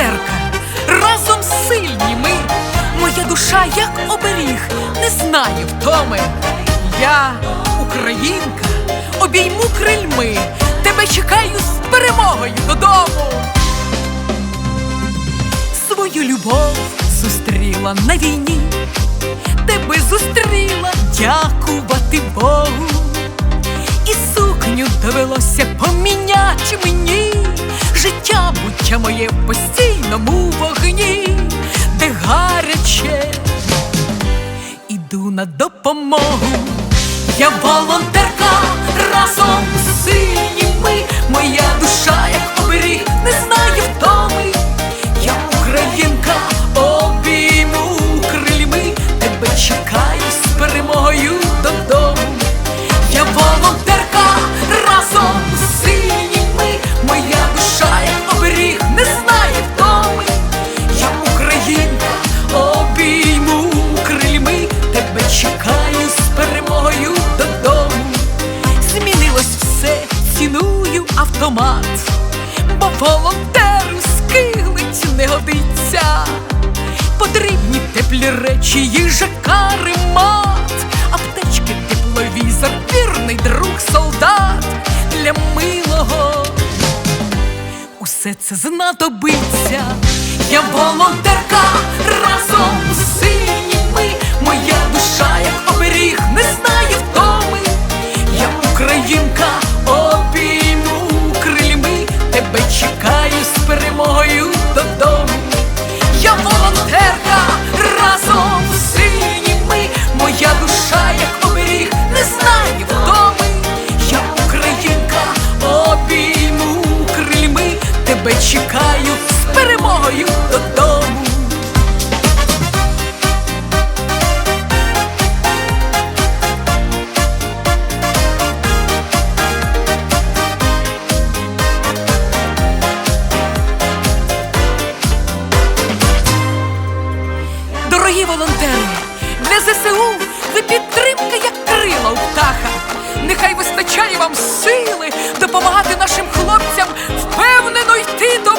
волонтерка, разом сильні ми. Моя душа, як оберіг, не знає втоми. Я, українка, обійму крильми, тебе чекаю з перемогою додому. Свою любов зустріла на війні, тебе зустріла, дякувати Богу. І сукню довелося поміняти мені. Життя буття моє в постійному вогні, де гаряче, іду на допомогу. Я волонтерка разом з синіми, бо волонтеру скиглить не годиться. Потрібні теплі речі, їжака, ремат, аптечки, тепловізор, вірний друг, солдат для милого. Усе це знадобиться. Я волонтерка тебе чекаю з перемогою додому. Дорогі волонтери, для ЗСУ ви підтримка, як йти до